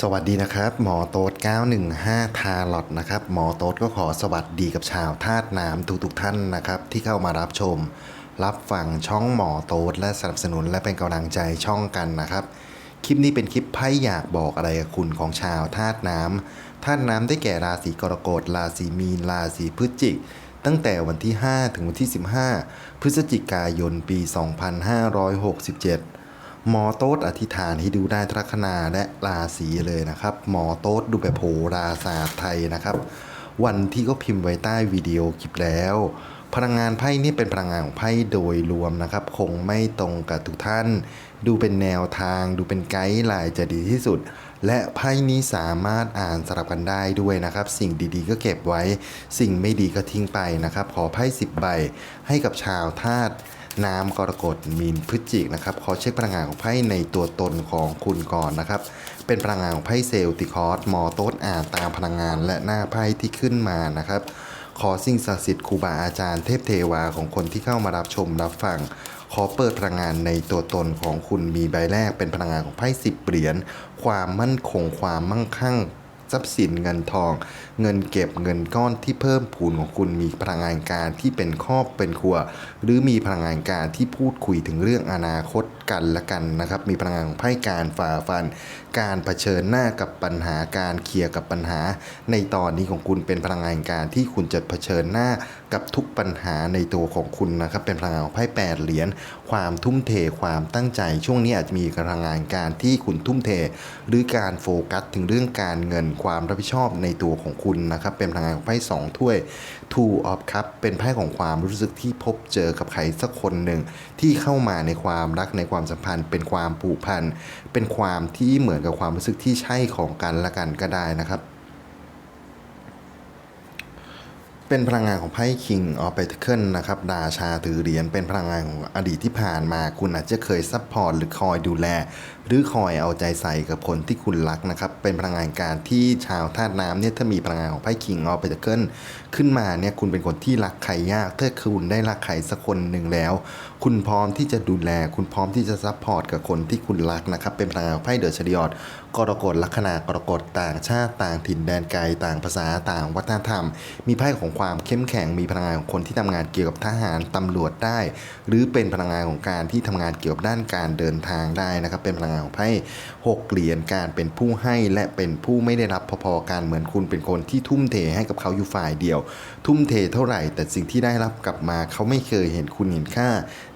สวัสดีนะครับ หมอโต๊ด915 ทาลอตนะครับ หมอโต๊ดก็ขอสวัสดีกับชาวธาตุน้ำทุกๆท่านนะครับ ที่เข้ามารับชม รับฟังช่องหมอโต๊ดและสนับสนุนและเป็นกำลังใจช่องกันนะครับ คลิปนี้เป็นคลิปไพ่อยากบอกอะไรกับคุณของชาวธาตุน้ำธาตุน้ำได้แก่ราศีกรกฎราศีมีนราศีพฤศจิก ตั้งแต่วันที่ 5 ถึงวันที่ 15 พฤศจิกายนปี 2567 หมอโต๊ดอธิษฐานให้ดูได้ทักษณาและราศีเลยนะครับ หมอโต๊ดดูแบบโหราศาสตร์ไทยนะครับ วันที่ก็พิมพ์ไว้ใต้วิดีโอคลิปแล้ว พลังงานไพ่นี่เป็นพลังงานของไพ่โดยรวมนะครับ คงไม่ตรงกับทุกท่าน ดูเป็นแนวทาง ดูเป็นไกด์ไลน์จะดีที่สุด และไพ่นี้สามารถอ่านสลับกันได้ด้วยนะครับ สิ่งดีๆ ก็เก็บไว้ สิ่งไม่ดีก็ทิ้งไปนะครับ ขอไพ่10ใบให้กับชาวธาตุ น้ำกรกฎมีนพฤศจิกนะครับขอเช็คพลังงานของไพ่ในตัวตนของคุณก่อนนะครับ เป็นพลังงานของไพ่เซลติคอร์สมอโต๊ดอ่านตามพลังงานและหน้าไพ่ที่ขึ้นมานะครับ ขอสิ่งศักดิ์สิทธิ์ครูบาอาจารย์เทพเทวาของคนที่เข้ามารับชมรับฟังขอเปิดพลังงานในตัวตนของคุณมีใบแรกเป็นพลังงานของไพ่สิบเหรียญความมั่นคงความมั่งคั่ง ทรัพย์สินเงินทอง เงินเก็บเงินก้อนที่เพิ่มพูนของคุณมีพลังงานการที่เป็นครอบเป็นครัว หรือมีพลังงานการที่พูดคุยถึงเรื่องอนาคตกันละกันนะครับ มีพลังงานของไพ่การฝ่าฟัน การเผชิญหน้ากับปัญหาการเคลียร์กับปัญหา ในตอนนี้ของคุณเป็นพลังงานการที่คุณจะเผชิญหน้ากับทุกปัญหาในตัวของคุณนะครับ เป็นพลังงานของไพ่แปดเหรียญความทุ่มเทความตั้งใจ ช่วงนี้อาจจะมีพลังงานการที่คุณทุ่มเท หรือการโฟกัสถึงเรื่องการเงินความรับผิดชอบในตัวของคุณนะครับ เป็นพลังงานของไพ่สองถ้วย Two of Cup เป็นไพ่ของความรู้สึกที่พบเจอกับใครสักคนหนึ่งที่เข้ามาในความรักในความสัมพันธ์ เป็นความผูกพันเป็นความที่เหมือนกับความรู้สึกที่ใช่ของกันและกันก็ได้นะครับ เป็นพลังงานของไพ่ King of Pentacles นะครับดาชาถือเหรียญเป็นพลังงานของอดีตที่ผ่านมา คุณอาจจะเคยซัพพอร์ตหรือคอยดูแล หรือคอยเอาใจใส่กับคนที่คุณรักนะครับ เป็นพลังงานการที่ชาวธาตุน้ำเนี่ยถ้ามีพลังงานของไพ่ King of Pentacles ขึ้นมาเนี่ยคุณเป็นคนที่รักใครยากถ้าคุณได้รักใครสักคนหนึ่งแล้วคุณพร้อมที่จะดูแล คุณพร้อมที่จะซัพพอร์ตกับคนที่คุณรักนะครับ เป็นพลังงานไพ่เดอะชริออดกรกฎลัคนากรกฎต่างชาติต่างถิ่นแดนไกลต่างภาษาต่างวัฒนธรรม มีไพ่ของความเข้มแข็งมีพลังงานของคนที่ทำงานเกี่ยวกับทหารตำรวจได้ หรือเป็นพลังงานของการที่ทำงานเกี่ยวกับด้านการเดินทางได้นะครับ เป็นพลังงานของไพ่หกเหรียญการเป็นผู้ให้และเป็นผู้ไม่ได้รับพอๆกันเหมือนคุณเป็นคนที่ทุ่มเทให้กับเขาอยู่ฝ่ายเดียว ทุ่มเทเท่าไหร่ แต่สิ่งที่ได้รับกลับมาเขาไม่เคยเห็นคุณเห็นค่า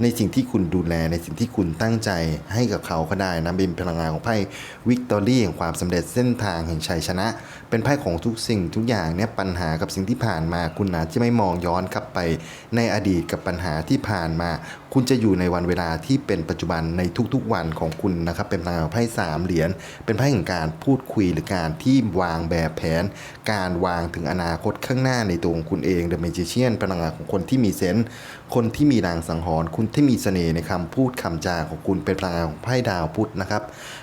ในสิ่งที่คุณดูแลในสิ่งที่คุณตั้งใจให้กับเขาก็ได้นะเป็นพลังงานของไพ่วิกตอรี่แห่งความสำเร็จเส้นทางแห่งชัยชนะ เป็นไพ่ของทุกสิ่งทุกอย่างเนี่ยปัญหากับสิ่งที่ผ่านมา คุณอาจจะไม่มองย้อนกลับไป ในอดีตกับปัญหาที่ผ่านมา คุณจะอยู่ในวันเวลาที่เป็นปัจจุบันในทุกๆวันของคุณนะครับ เป็นพลังงานของไพ่สามเหรียญเป็นไพ่แห่งการพูดคุยหรือการที่วางแบบแผน การวางถึงอนาคตข้างหน้าในตัวของคุณเองเดอะเมจิเชียนพลังงานของคนที่มีเซนส์คนที่มีรางสังหรณ์คุณที่มีเสน่ห์ในคำพูดคำจาของคุณเป็นพลังงานของไพ่ดาวพุธนะครับ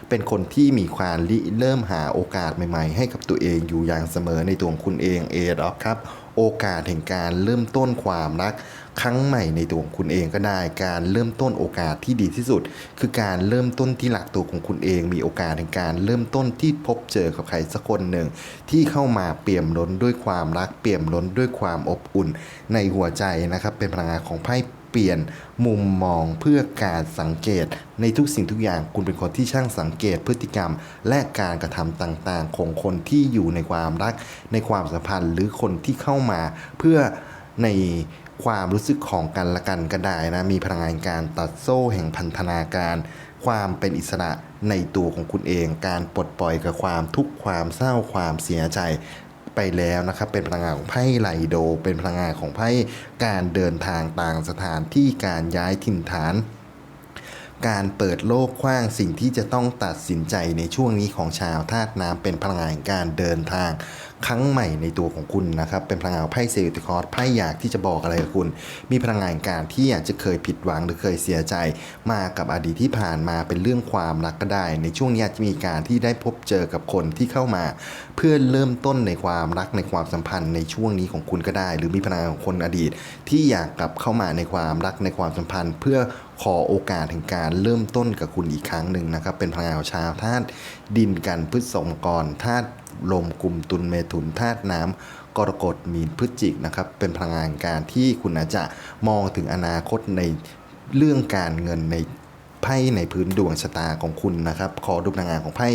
เป็นคนที่มีความริเริ่มหาโอกาสใหม่ ๆ ให้กับตัวเองอยู่อย่างเสมอในตัวของคุณเองเอดอฟครับ โอกาสแห่งการเริ่มต้นความรัก ครั้งใหม่ในตัวของคุณเองก็ได้ การเริ่มต้นโอกาสที่ดีที่สุด คือการเริ่มต้นที่หลักตัวของคุณเอง มีโอกาสในการเริ่มต้นที่พบเจอกับใครสักคนหนึ่งที่เข้ามาเปี่ยมล้นด้วยความรัก เปี่ยมล้นด้วยความอบอุ่น ในหัวใจนะครับเป็นพลังงานของไพ่ ลี่ยนมุมมองเพื่อการสังเกต ในทุกสิ่งทุกอย่างคุณเป็นคนที่ช่างสังเกตพฤติกรรม และการกระทำต่างๆ ของคนที่อยู่ในความรัก ในความสัมพันธ์หรือคนที่เข้ามาเพื่อในความรู้สึกของกันและกันก็ได้นะ มีพลังงานการตัดโซ่แห่งพันธนาการ ความเป็นอิสระในตัวของคุณเอง การปลดปล่อยกับความทุกข์ความเศร้าความเสียใจ ไปแล้วนะครับเป็นพลังงานของไพ่ไลโด เป็นพลังงานของไพ่การเดินทางต่างสถานที่การย้ายถิ่นฐาน การเปิดโลกกว้างสิ่งที่จะต้องตัดสินใจในช่วงนี้ของชาวธาตุน้ำเป็นพลังงานการเดินทาง ครั้งใหม่ในตัวของคุณนะครับ เป็นพลังงานของไพ่เซลติคอร์สไพ่อยากที่จะบอกอะไรกับคุณ มีพลังงานการที่อาจจะเคยผิดหวังหรือเคยเสียใจ มากับอดีตที่ผ่านมาเป็นเรื่องความรักก็ได้ ในช่วงนี้จะมีการที่ได้พบเจอกับคนที่เข้ามา เพื่อเริ่มต้นในความรักในความสัมพันธ์ในช่วงนี้ของคุณก็ได้ หรือมีพลังงานของคนอดีต ที่อยากกลับเข้ามาในความรักในความสัมพันธ์ เพื่อขอโอกาสแห่งการเริ่มต้นกับคุณอีกครั้งหนึ่งนะครับ เป็นพลังงานของชาวธาตุดินกันพฤษภกรธาตุ ลมกลุ่มตุลเมถุนธาตุน้ำกรกฎมีนพฤศจิกนะครับเป็นพลังงานการที่คุณอาจจะมองถึงอนาคตในเรื่องการเงินในไพ่ในพื้นดวงชะตาของคุณนะครับ ขอดูพลังงานของไพ่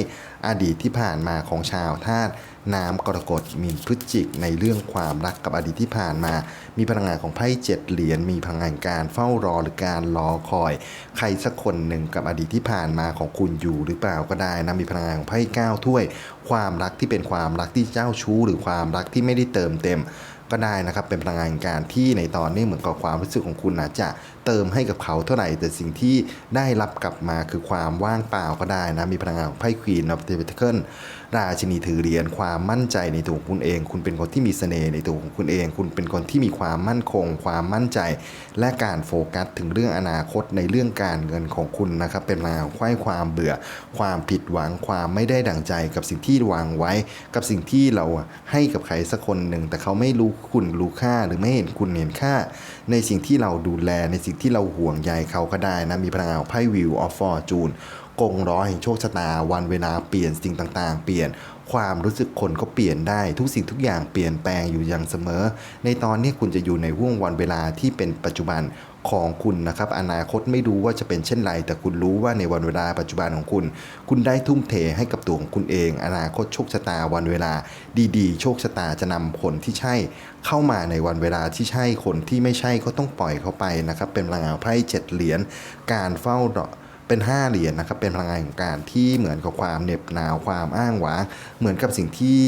อดีตที่ผ่านมาของชาวธาตุ น้ำกรกฎมีนพฤศจิกในเรื่องความรักกับอดีตที่ผ่านมา มีพลังงานของไพ่เจ็ดเหรียญมีพลังงานการเฝ้ารอหรือการรอคอย ใครสักคนหนึ่งกับอดีตที่ผ่านมาของคุณอยู่หรือเปล่าก็ได้นะมีพลังงานของไพ่เก้าถ้วย ความรักที่เป็นความรักที่เจ้าชู้ หรือความรักที่ไม่ได้เติมเต็ม ก็ได้นะครับ เป็นพลังงานการที่ในตอนนี้เหมือนกับความรู้สึกของคุณอาจจะเติมให้กับเขาเท่าไหร่ แต่สิ่งที่ได้รับกลับมาคือความว่างเปล่าก็ได้นะ มีพลังงานของไพ่ควีนออฟเดวิเคิลราชินีถือเหรียญความมั่นใจในตัวของคุณเอง คุณเป็นคนที่มีเสน่ห์ในตัวของคุณเอง คุณเป็นคนที่มีความมั่นคง ความมั่นใจ และการโฟกัสถึงเรื่องอนาคตในเรื่องการเงินของคุณนะครับ เป็นพลังงานของไขว้ความเบื่อ ความผิดหวัง ความไม่ได้ดั่งใจกับสิ่งที่วางไว้ กับสิ่งที่เราให้กับใครสักคนหนึ่งแต่เขาไม่รู้คุณรู้ค่าหรือไม่เห็นคุณเห็นค่า ในสิ่งที่เราดูแลในสิ่งที่เราห่วงใยเขาก็ได้นะ มีพลังงานไพ่วิวออฟฟอร์จูนกงร้อยแห่งโชคชะตาวันเวลาเปลี่ยนสิ่งต่างๆ เปลี่ยน ความรู้สึกคนก็เปลี่ยนได้ ทุกสิ่งทุกอย่างเปลี่ยนแปลงอยู่อย่างเสมอ ในตอนนี้คุณจะอยู่ในห่วงวันเวลาที่เป็นปัจจุบันของคุณนะครับ อนาคตไม่รู้ว่าจะเป็นเช่นไร แต่คุณรู้ว่าในวันเวลาปัจจุบันของคุณ คุณได้ทุ่มเทให้กับตัวของคุณเอง อนาคตโชคชะตาวันเวลา ดีๆ โชคชะตาจะนำผลที่ใช่ เข้ามาในวันเวลาที่ใช่คนที่ไม่ใช่ก็ต้องปล่อยเขาไปนะครับ เป็นพลังงานไพ่เจ็ดเหรียญการเฝ้ารอ เป็น 5 เหรียญนะครับ เป็นพลังงานของการที่เหมือนกับความเหน็บหนาวความอ้างว้างเหมือนกับสิ่งที่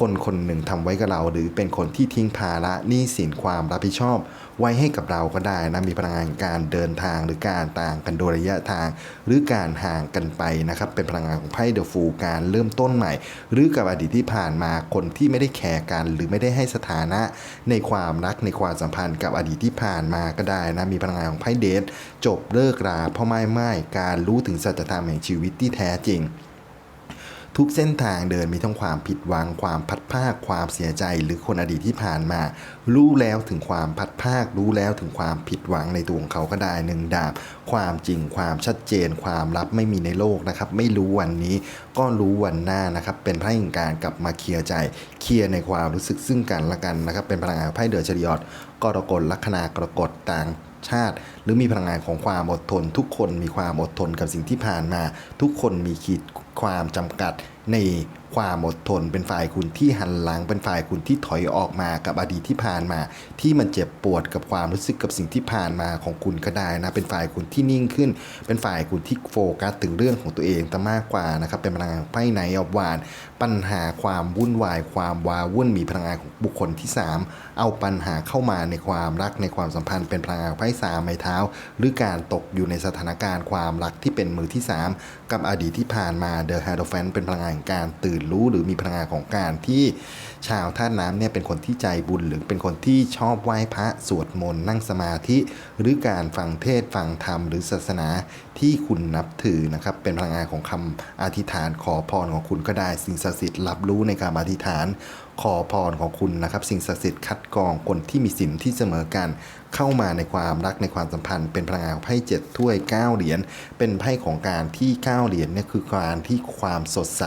คนคนหนึ่งทำไว้กับเรา หรือเป็นคนที่ทิ้งภาระหนี้สินความรับผิดชอบ ไว้ให้กับเราก็ได้นะมีพลังงานการเดินทางหรือการต่างกันโดยระยะทาง หรือการห่างกันไปนะครับเป็นพลังงานของไพ่เดอะฟูการเริ่มต้นใหม่ หรือกับอดีตที่ผ่านมาคนที่ไม่ได้แคร์กัน หรือไม่ได้ให้สถานะในความรักในความสัมพันธ์กับอดีตที่ผ่านมาก็ได้นะมีพลังงานของไพ่เดทจบเลิกราพ่อไม่ไม่การการรู้ถึงสัจธรรมแห่งชีวิตที่แท้จริง ทุกเส้นทางเดินมีทั้งความผิดหวัง ความพัดภาค ความเสียใจหรือคนอดีตที่ผ่านมา รู้แล้วถึงความพัดภาค รู้แล้วถึงความผิดหวังในตัวของเขาก็ได้หนึ่งดาบ ความจริง ความชัดเจน ความลับไม่มีในโลกนะครับ ไม่รู้วันนี้ก็รู้วันหน้านะครับ เป็นพ่แห่งการกลับมาเคลียร์ใจ เคลียร์ในความรู้สึกซึ่งกันและกันนะครับ เป็นพลังงานไพ่เดือดชริยอดกรกฎลัคนากรกฎต่าง ชาติ หรือมีพลังงานของความอดทน ทุกคนมีความอดทนกับสิ่งที่ผ่านมา ทุกคนมีขีดความจำกัดใน ความอดทนเป็นฝ่ายคุณที่หันหลังเป็นฝ่ายคุณที่ถอยออกมากับอดีตที่ผ่านมา ที่มันเจ็บปวดกับความรู้สึกกับสิ่งที่ผ่านมาของคุณก็ได้นะ เป็นฝ่ายคุณที่นิ่งขึ้น เป็นฝ่ายคุณที่โฟกัสถึงเรื่องของตัวเองแต่มากกว่านะครับเป็นพลังงานไพ่ไหนออบวาน ปัญหาความวุ่นวาย ความวาวุ่นมีพลังงานของบุคคลที่ 3 เอาปัญหาเข้ามาในความรักในความสัมพันธ์เป็นพลังงานไพ่สามไม้เท้า หรือการตกอยู่ในสถานการณ์ความรักที่เป็นมือที่ 3 กับอดีตที่ผ่านมาเดอะฮาร์ดแฟนเป็นพลังงานของการตื่นรู้หรือมีพลังงานของการที่ชาวธาตุน้ำเนี่ยเป็นคนที่ใจบุญหรือเป็นคนที่ชอบไหว้พระสวดมนต์นั่งสมาธิ หรือการฟังเทศฟังธรรมหรือศาสนาที่คุณนับถือนะครับ เป็นพลังงานของคำอธิษฐานขอพรของคุณก็ได้สิ่งศักดิ์สิทธิ์รับรู้ในการอธิษฐานขอพรของคุณนะครับ สิ่งศักดิ์สิทธิ์คัดกรองคนที่มีสินที่เสมอกัน เข้ามาในความรักในความสัมพันธ์ เป็นพลังงานของไพ่เจ็ดถ้วยเก้าเหรียญเป็นไพ่ของการที่เก้าเหรียญเนี่ยคือการที่ความสดใส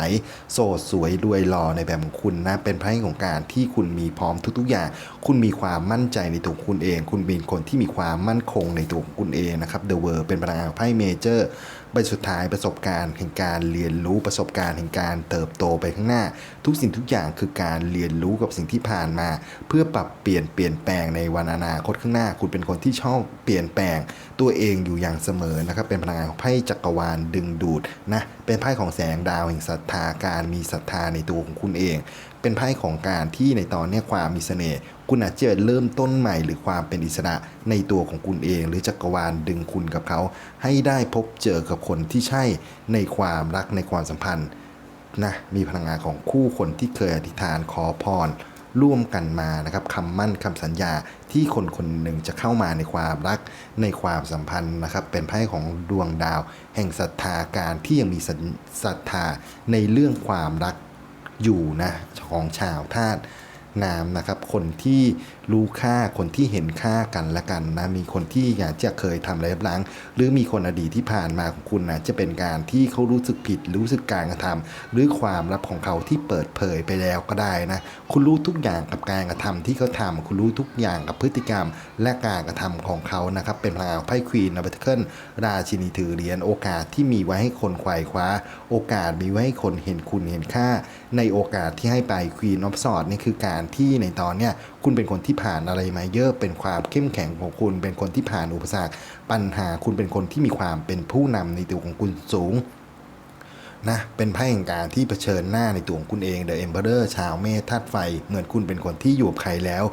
โสดสวยรวยหล่อในแบบของคุณนะเป็นไพ่ของการที่คุณมีพร้อมทุก ๆ อย่าง คุณมีความมั่นใจในตัวคุณเอง คุณเป็นคนที่มีความมั่นคงในตัวของคุณเองนะครับเดอะเวิร์เป็นพลังงานของไพ่เมเจอร์ ใบสุดท้ายประสบการณ์แห่งการเรียนรู้ประสบการณ์แห่งการเติบโตไปข้างหน้า ทุกสิ่งทุกอย่างคือการเรียนรู้กับสิ่งที่ผ่านมา เพื่อปรับเปลี่ยนเปลี่ยนแปลงในวันอนาคตข้างหน้า คุณเป็นคนที่ชอบเปลี่ยนแปลงตัวเองอยู่อย่างเสมอนะครับเป็นพลังงานของไพ่จักรวาลดึงดูดนะเป็นไพ่ของแสงดาวแห่งศรัทธาการมีศรัทธาในตัวของคุณเอง เป็นไพ่ของการที่ในตอนนี้ความมีเสน่ห์คุณอาจจะเริ่มต้นใหม่ หรือความเป็นอิสระในตัวของคุณเอง หรือจักรวาลดึงคุณกับเขา ให้ได้พบเจอกับคนที่ใช่ในความรักในความสัมพันธ์นะมีพลังงานของคู่คนที่เคยอธิษฐานขอพรร่วมกันมานะครับคำมั่นคำสัญญาที่คนคนหนึ่งจะเข้ามาในความรักในความสัมพันธ์นะครับ เป็นไพ่ของดวงดาว แห่งศรัทธาการที่ยังมีศรัทธาในเรื่องความรัก อยู่นะของชาวธาตุน้ำนะครับ คนที่รู้ค่าคนที่เห็นค่ากันและกันนะมีคนที่อยากจะเคยทำอะไรบหลังหรือมีคนอดีตที่ผ่านมาของคุณนะจะเป็นการที่เขารู้สึกผิด รู้สึกการกระทำหรือความลับของเขาที่เปิดเผยไปแล้วก็ได้นะคุณรู้ทุกอย่างกับการกระทำที่เขาทำคุณรู้ทุกอย่างกับพฤติกรรม และการกระทำของเขานะครับเป็นพลังงานไพ่ควีนนับเคิลราชินีถือเหรียญโอกาสที่มีไว้ให้คนไขว่คว้า โอกาสมีไว้ให้คนเห็นคุณเห็นค่า ในโอกาสที่ให้ไปควีนออฟสอดนี่คือการที่ในตอนเนี้ยคุณเป็นคนที่ผ่านอะไรมาเยอะเป็นความเข้มแข็งของคุณ เป็นคนที่ผ่านอุปสรรคปัญหาคุณเป็นคนที่มีความเป็นผู้นำในตัวของคุณสูงนะเป็นไพ่แห่งการที่เผชิญหน้าในตัวของคุณเองเดอะเอมเบอร์ชาวเมธาตุไฟ เหมือนคุณเป็นคนที่อยู่ใครแล้ว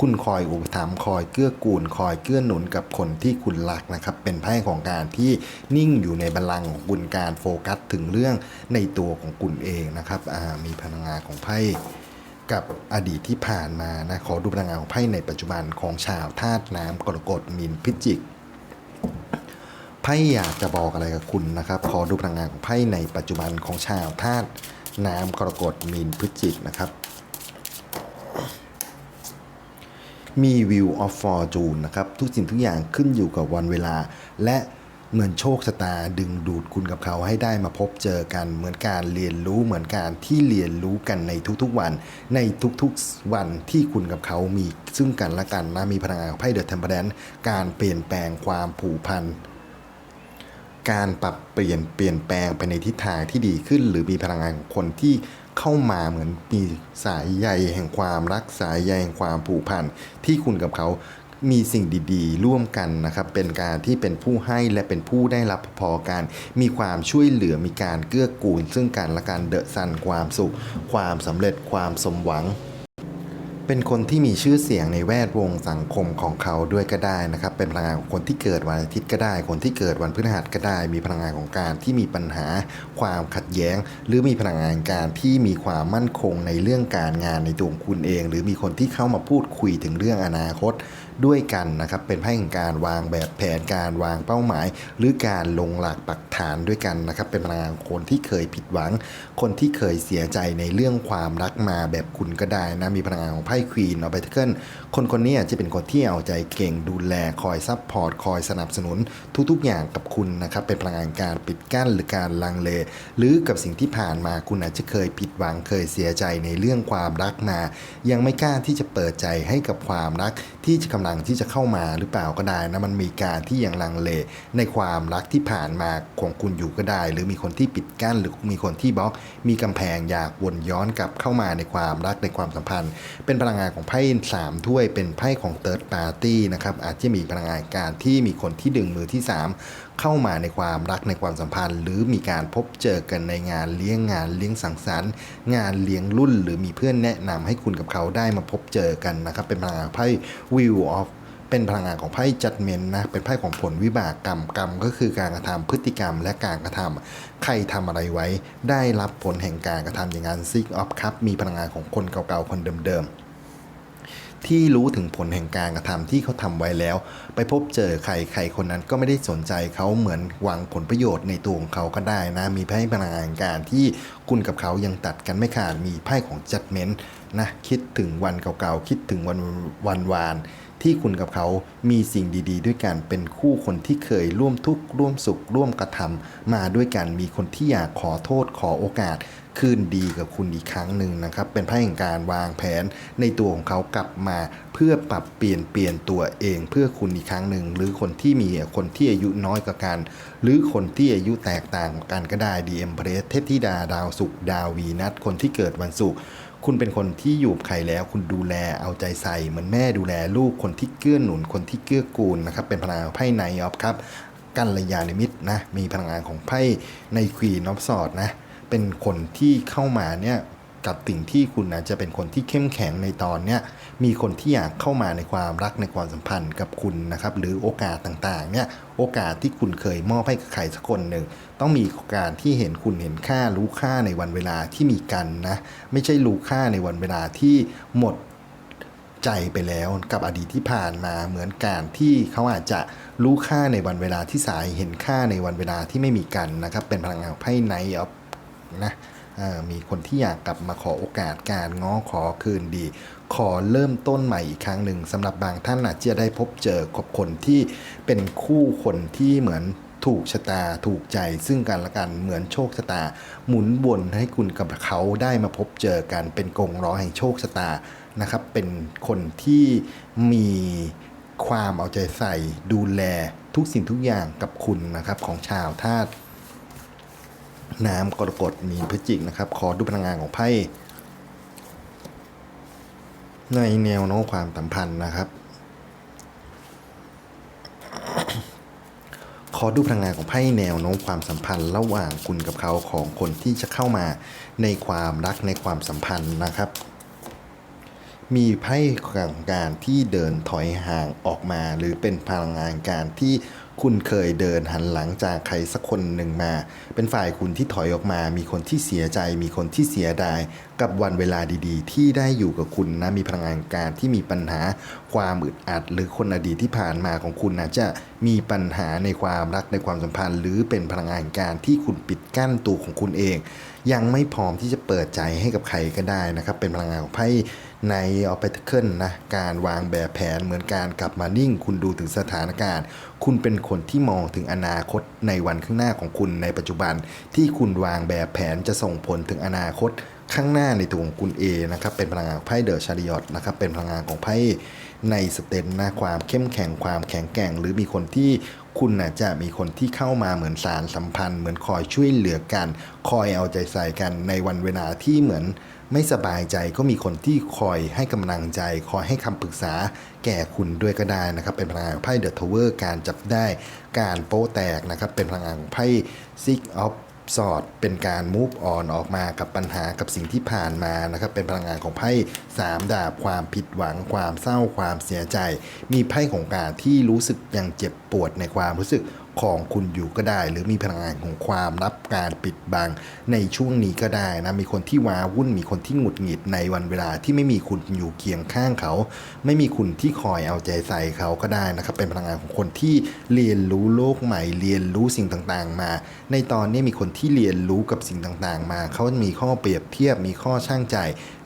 คุณคอยอุปถัมภ์คอยเกื้อกูล คอยเกื้อหนุนกับคนที่คุณรักนะครับ เป็นไพ่ของการที่นิ่งอยู่ในบัลลังก์ของคุณการโฟกัสถึงเรื่องในตัวของคุณเองนะครับมีพลังงานของไพ่ กับอดีตที่ผ่านมานะขอดูพลังงานของไพ่ในปัจจุบันของชาวธาตุน้ำกรกฎมีนพิจิกไพ่อยากจะบอกอะไรกับคุณนะครับ ขอดูพลังงานของไพ่ในปัจจุบันของชาวธาตุน้ำกรกฎมีนพฤศจิกนะครับมีวิวออฟฟอร์จูนนะครับ ทุกสิ่งทุกอย่างขึ้นอยู่กับวันเวลาและ เหมือนโชคชะตาดึงดูดคุณกับเขาให้ได้มาพบเจอกัน เหมือนการเรียนรู้เหมือนการที่เรียนรู้กันในทุกๆวัน ในทุกๆวันที่คุณกับเขามีซึ่งกันและกันนะมีพลังงานของไพ่เดอะเทมเปอร์แดนการเปลี่ยนแปลงความผูกพันการปรับเปลี่ยนเปลี่ยนแปลงไปในทิศทางที่ดีขึ้น หรือมีพลังงานของคนที่เข้ามาเหมือนมีสายใยแห่งความรักสายใยแห่งความผูกพันที่คุณกับเขา มีสิ่งดีๆ ร่วมกันนะครับเป็นการที่เป็นผู้ให้และเป็นผู้ได้รับพอกัน มีความช่วยเหลือมีการเกื้อกูล ซึ่งกันและกันเดอะซันความสุข ความสำเร็จความสมหวังเป็นคนที่มีชื่อเสียงในแวดวงสังคมของเขาด้วยก็ได้นะครับ เป็นพลังงานของคนที่เกิดวันอาทิตย์ก็ได้ คนที่เกิดวันพฤหัสก็ได้ มีพลังงานของการที่มีปัญหา ความขัดแย้ง หรือมีพลังงานการที่มีความมั่นคงในเรื่องการงานในตัวคุณเอง หรือมีคนที่เข้ามาพูดคุยถึงเรื่องอนาคต ด้วยกันนะครับเป็นไพ่แห่งการวางแบบแผนการวางเป้าหมาย หรือการลงหลักปักฐานด้วยกันนะครับเป็นพลังงางคนที่เคยผิดหวัง คนที่เคยเสียใจในเรื่องความรักมาแบบคุณก็ได้นะมีพลังงานของไพ่ควีนออฟเบเทิล คนคนนี้จะเป็นคนที่เอาใจเก่งดูแลคอยซัพพอร์ตคอยสนับสนุนทุกๆ อย่างกับคุณนะครับเป็นพลังงานการปิดกั้นหรือการลังเล หรือกับสิ่งที่ผ่านมาคุณอาจจะเคยผิดหวังเคยเสียใจในเรื่องความรักมา ยังไม่กล้าที่จะเปิดใจให้กับความรักที่จะกำลังที่จะเข้ามาหรือเปล่าก็ได้นะมันมีการที่ยังลังเล ในความรักที่ผ่านมาของคุณอยู่ก็ได้ หรือมีคนที่ปิดกั้น หรือมีคนที่บล็อก มีกำแพงอยากวนย้อนกลับเข้ามาในความรักในความสัมพันธ์ เป็นพลังงานของไพ่สามถ้วยเป็นไพ่ของเติร์ดปาร์ตี้นะครับอาจจะมีพลังงานการที่มีคนที่ดึงมือที่สามเข้ามาในความรักในความสัมพันธ์ หรือมีการพบเจอกันในงานเลี้ยงงานเลี้ยงสังสรรค์ งานเลี้ยงรุ่น หรือมีเพื่อนแนะนำให้คุณกับเขาได้มาพบเจอกันนะครับเป็นพลังงานไพ่ Wheel of เป็นพลังงานของไพ่จัดเมนนะเป็นไพ่ของผลวิบากกรรมกรรม ก็คือการกระทำพฤติกรรมและการกระทำใครทำอะไรไว้ ได้รับผลแห่งการกระทำอย่างนั้นซิกออฟครับมีพลังงานของคนเก่าๆคนเดิมๆ ที่รู้ถึงผลแห่งการกระทำที่เขาทำไว้แล้ว ไปพบเจอใครใครคนนั้นก็ไม่ได้สนใจเขาเหมือนหวังผลประโยชน์ในตัวของเขาก็ได้นะ มีไพ่พลังงานการที่คุณกับเขายังตัดกันไม่ขาดมีไพ่ของจัดเมนต์นะคิดถึงวันเก่าๆคิดถึงวันวันวานที่คุณกับเขามีสิ่งดีๆ ด้วยกัน เป็นคู่คนที่เคยร่วมทุกข์ร่วมสุข ร่วมกระทำมาด้วยกัน มีคนที่อยากขอโทษขอโอกาส คืนดีกับคุณอีกครั้งหนึ่งนะครับ เป็นไพ่แห่งการวางแผนในตัวของเขากลับมาเพื่อปรับเปลี่ยนเปลี่ยนตัวเองเพื่อคุณอีกครั้งหนึ่ง หรือคนที่มีคนที่อายุน้อยกว่ากัน หรือคนที่อายุแตกต่างกันก็ได้ดีเอ็มเพรสเทพธิดาดาวศุกดาววีนัสคนที่เกิดวันศุกร์คุณเป็นคนที่อยู่ใครแล้วคุณดูแลเอาใจใส่เหมือนแม่ดูแลลูกคนที่เกื้อหนุนคนที่เกื้อกูลนะครับเป็นพลังงานไพ่ไนออฟครับกัลยาณมิตรนะมีพลังงานของไพ่ในควีนออฟสอดนะ เป็นคนที่เข้ามาเนี่ยกับสิ่งที่คุณนะจะเป็นคนที่เข้มแข็งในตอนเนี้ยมีคนที่อยากเข้ามาในความรักในความสัมพันธ์กับคุณนะครับ หรือโอกาสต่างๆเนี่ยโอกาสที่คุณเคยมอบให้กับใครสักคนหนึ่งต้องมีการที่เห็นคุณเห็นค่ารู้ค่าในวันเวลาที่มีกันนะไม่ใช่รู้ค่าในวันเวลาที่หมดใจไปแล้วกับอดีตที่ผ่านมาเหมือนการที่เขาอาจจะรู้ค่าในวันเวลาที่สายเห็นค่าในวันเวลาที่ไม่มีกันนะครับเป็นพลังงานไพ่ไนออฟ นะมีคนที่อยากกลับมาขอโอกาสการง้อขอคืนดี ขอเริ่มต้นใหม่อีกครั้งหนึ่งสำหรับบางท่านอาจจะได้พบเจอกับคนที่เป็นคู่คนที่เหมือนถูกชะตาถูกใจซึ่งกันและกันเหมือนโชคชะตา หมุนวนให้คุณกับเขาได้มาพบเจอกันเป็นกงล้อแห่งโชคชะตานะครับ เป็นคนที่มีความเอาใจใส่ดูแลทุกสิ่งทุกอย่างกับคุณนะครับของชาวธาตุ น้ำกรกฎมีนพฤจิกนะครับ ขอดูพลังงานของไพ่ในแนวโน้มความสัมพันธ์นะครับ ขอดูพลังงานของไพ่แนวโน้มความสัมพันธ์ ระหว่างคุณกับเขาของคนที่จะเข้ามาในความรักในความสัมพันธ์นะครับ มีไพ่ของการที่เดินถอยห่างออกมา หรือเป็นพลังงานการที่ คุณเคยเดินหันหลังจากใครสักคนหนึ่งมา เป็นฝ่ายคุณที่ถอยออกมา มีคนที่เสียใจ มีคนที่เสียดายกับวันเวลาดีๆ ที่ได้อยู่กับคุณนะมีพลังงานการที่มีปัญหาความอึดอัด หรือคนอดีตที่ผ่านมาของคุณนะจะมีปัญหาในความรักในความสัมพันธ์ หรือเป็นพลังงานการที่คุณปิดกั้นตัวของคุณเอง ยังไม่พร้อมที่จะเปิดใจให้กับใครก็ได้นะครับเป็นพลังงานของไพ่ในออ p เ t เคิลนะการวางแบบแผนเหมือนการกลับมานิ่ง คุณดูถึงสถานการณ์ คุณเป็นคนที่มองถึงอนาคตในวันข้างหน้าของคุณในปัจจุบัน ที่คุณวางแบบแผนจะส่งผลถึงอนาคต ข้างหน้าในตัวของคุณเอนะครับเป็นพลังงานไพ่เดอะชาริออตนะครับเป็นพลังงานของไพ่ในสเตนนะความเข้มแข็งความแข็งแกร่ง หรือมีคนที่คุณนะจะมีคนที่เข้ามาเหมือนสารสัมพันธ์ เหมือนคอยช่วยเหลือกัน คอยเอาใจใส่กันในวันเวลาที่เหมือนไม่สบายใจก็มีคนที่คอยให้กำลังใจ คอยให้คำปรึกษาแก่คุณด้วยก็ได้นะครับ เป็นพลังงานไพ่เดอะทาวเวอร์การจับได้การโป๊แตกนะครับ เป็นพลังงานของไพ่ซิกออฟ สอดเป็นการ move on ออกมากับปัญหากับสิ่งที่ผ่านมานะครับ เป็นพลังงานของไพ่สามดาบความผิดหวัง ความเศร้าความเสียใจ มีไพ่ของการที่รู้สึกยังเจ็บปวดในความรู้สึก ของคุณอยู่ก็ได้ หรือมีพลังงานของความรับการปิดบังในช่วงนี้ก็ได้นะมีคนที่ว้าวุ่นมีคนที่หงุดหงิดในวันเวลาที่ไม่มีคุณอยู่เคียงข้างเขา ไม่มีคุณที่คอยเอาใจใส่เขาก็ได้นะครับเป็นพลังงานของคนที่เรียนรู้โลกใหม่ เรียนรู้สิ่งต่างๆ มา ในตอนนี้มีคนที่เรียนรู้กับสิ่งต่างๆ มา เขามีข้อเปรียบเทียบมีข้อช่างใจ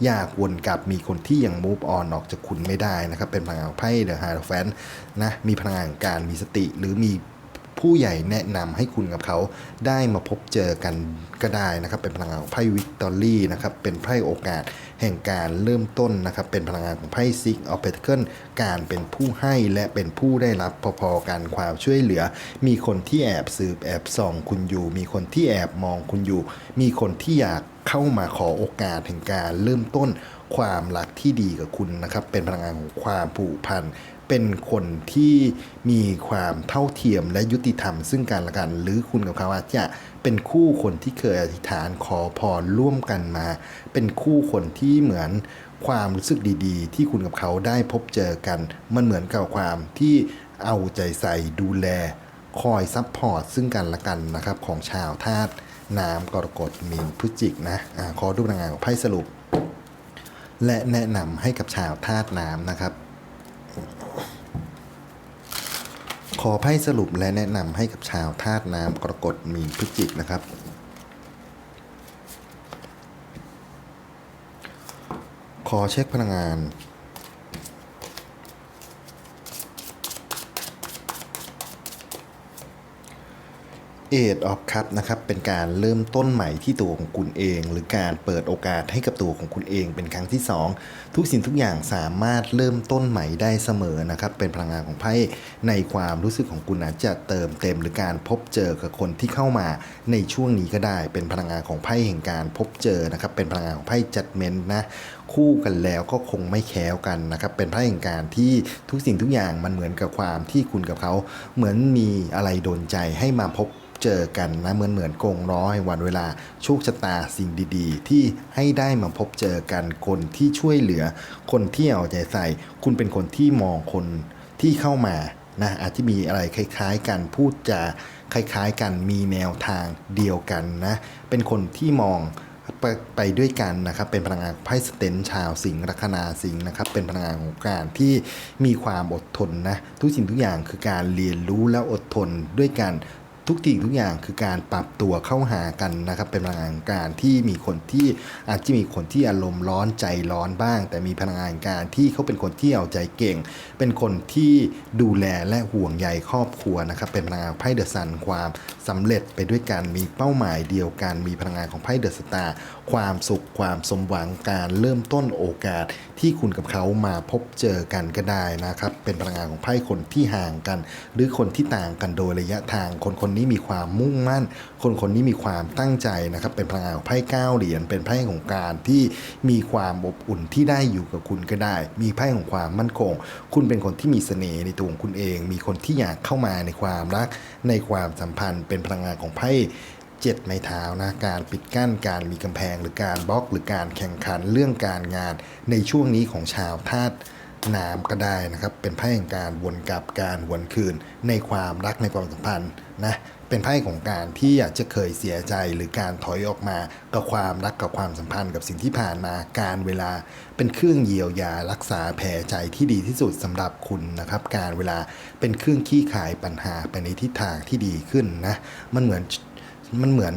อยากวนกลับมีคนที่ยัง move on ออกจากคุณไม่ได้นะครับเป็นพลังงานไพ่เดอะฮาร์แฟนนะมีพลังงานการมีสติหรือมี ผู้ใหญ่แนะนำให้คุณกับเขาได้มาพบเจอกันก็ได้นะครับ เป็นพลังงานของไพ่วิกตอรี่นะครับเป็นไพ่โอกาสแห่งการเริ่มต้นนะครับ เป็นพลังงานของไพ่ซิกออฟเพเคิลการเป็นผู้ให้และเป็นผู้ได้รับพอๆกันความช่วยเหลือ มีคนที่แอบสืบแอบส่องคุณอยู่ มีคนที่แอบมองคุณอยู่ มีคนที่อยากเข้ามาขอโอกาสแห่งการเริ่มต้นความรักที่ดีกับคุณนะครับ เป็นพลังงานของความผูกพัน เป็นคนที่มีความเท่าเทียมและยุติธรรม ซึ่งกันและกัน หรือคุณกับเขาอาจจะเป็นคู่คนที่เคยอธิษฐานขอพรร่วมกันมา เป็นคู่คนที่เหมือนความรู้สึกดีๆ ที่คุณกับเขาได้พบเจอกัน มันเหมือนกับความที่เอาใจใส่ดูแล คอยซัพพอร์ตซึ่งกันและกันนะครับ ของชาวธาตุน้ำกรกฎมีนพฤศจิกนะอาขอดูพลังงานของไพ่สรุป และแนะนำให้กับชาวธาตุน้ำนะครับ ขอไพ่สรุปและแนะนำให้กับชาวธาตุน้ำกรกฎมีนพฤศจิกนะครับ ขอเช็คพลังงาน เอ of ออฟคัพนะครับเป็นการเริ่มต้นใหม่ที่ตัวของคุณเอง หรือการเปิดโอกาสให้กับตัวของคุณเองเป็นครั้งที่ 2 ทุกสิ่งทุกอย่างสามารถเริ่มต้นใหม่ได้เสมอนะครับเป็นพลังงานของไพ่ในความรู้สึกของคุณอาจจะเติมเต็ม หรือการพบเจอกับคนที่เข้ามาในช่วงนี้ก็ได้ เป็นพลังงานของไพ่แห่งการพบเจอนะครับเป็นพลังงานของไพ่จัดเมนนะคู่กันแล้วก็คงไม่แค้วกันนะครับเป็นไพ่แห่งการที่ทุกสิ่งทุกอย่างมันเหมือนกับความที่คุณกับเขาเหมือนมีอะไรโดนใจให้มาพบ เจอกันนะเหมือนเหมือนกงร้อยวันเวลาโชคชะตาสิ่งดีๆ ที่ให้ได้มาพบเจอกันคนที่ช่วยเหลือ คนที่เอาใจใส่ คุณเป็นคนที่มองคนที่เข้ามานะอาจจะมีอะไรคล้าย ๆ กันพูดจาคล้ายๆ กันมีแนวทางเดียวกันนะเป็นคนที่มองไปไปด้วยกันนะครับเป็นพลังงานไพ่สเตนชาวสิงห์ลัคนาสิงห์นะครับเป็นพลังงานของการที่มีความอดทนนะทุกสิ่งทุกอย่างคือการเรียนรู้และอดทนด้วยกัน ทุกสิ่งทุกอย่างคือการปรับตัวเข้าหากันนะครับเป็นพลังงานการที่มีคนที่อาจจะมีคนที่อารมณ์ร้อนใจร้อนบ้าง แต่มีพลังงานการที่เขาเป็นคนที่เอาใจเก่ง เป็นคนที่ดูแลและห่วงใยครอบครัวนะครับเป็นพลังงานไพ่เดอะซันความสำเร็จไปด้วยกันมีเป้าหมายเดียวกัน มีพลังงานของไพ่เดอะสตาร์ความสุขความสมหวังการเริ่มต้นโอกาสที่คุณกับเขามาพบเจอกันก็ได้นะครับเป็นพลังงานของไพ่คนที่ห่างกัน หรือคนที่ต่างกันโดยระยะทางคนคนนี้มีความมุ่งมั่น คนคนนี้มีความตั้งใจนะครับ เป็นพลังงานของไพ่เก้าเหรียญ เป็นไพ่ของการที่มีความอบอุ่นที่ได้อยู่กับคุณก็ได้ มีไพ่ของความมั่นคง คุณเป็นคนที่มีเสน่ห์ในตัวของคุณเอง มีคนที่อยากเข้ามาในความรัก ในความสัมพันธ์ เป็นพลังงานของไพ่เจ็ดไม้เท้านะการปิดกั้นการมีกำแพงหรือการบล็อก หรือการแข่งขันเรื่องการงานในช่วงนี้ของชาวธาตุ น้ำก็ได้นะครับ เป็นไพ่แห่งการวนกลับการวนคืน ในความรักในความสัมพันธ์นะเป็นไพ่ของการที่อยากจะเคยเสียใจหรือการถอยออกมากับความรักกับความสัมพันธ์กับสิ่งที่ผ่านมาการเวลาเป็นเครื่องเยียวยารักษาแผลใจที่ดีที่สุดสำหรับคุณนะครับ การเวลาเป็นเครื่องขี้ขายปัญหาไปในทิศทางที่ดีขึ้นนะมันเหมือนมันเหมือน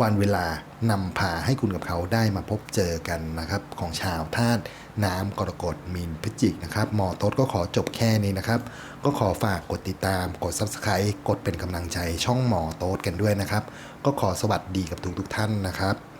วันเวลานำพาให้คุณกับเขาได้มาพบเจอกันนะครับ ของชาวธาตุ น้ำกรกฎมีนพิจิกนะครับหมอโต๊ดก็ขอจบแค่นี้นะครับ ก็ขอฝากกดติดตาม กด Subscribe กดเป็นกำลังใจช่องหมอโต๊ดกันด้วยนะครับ ก็ขอสวัสดีกับทุกทุกท่านนะครับ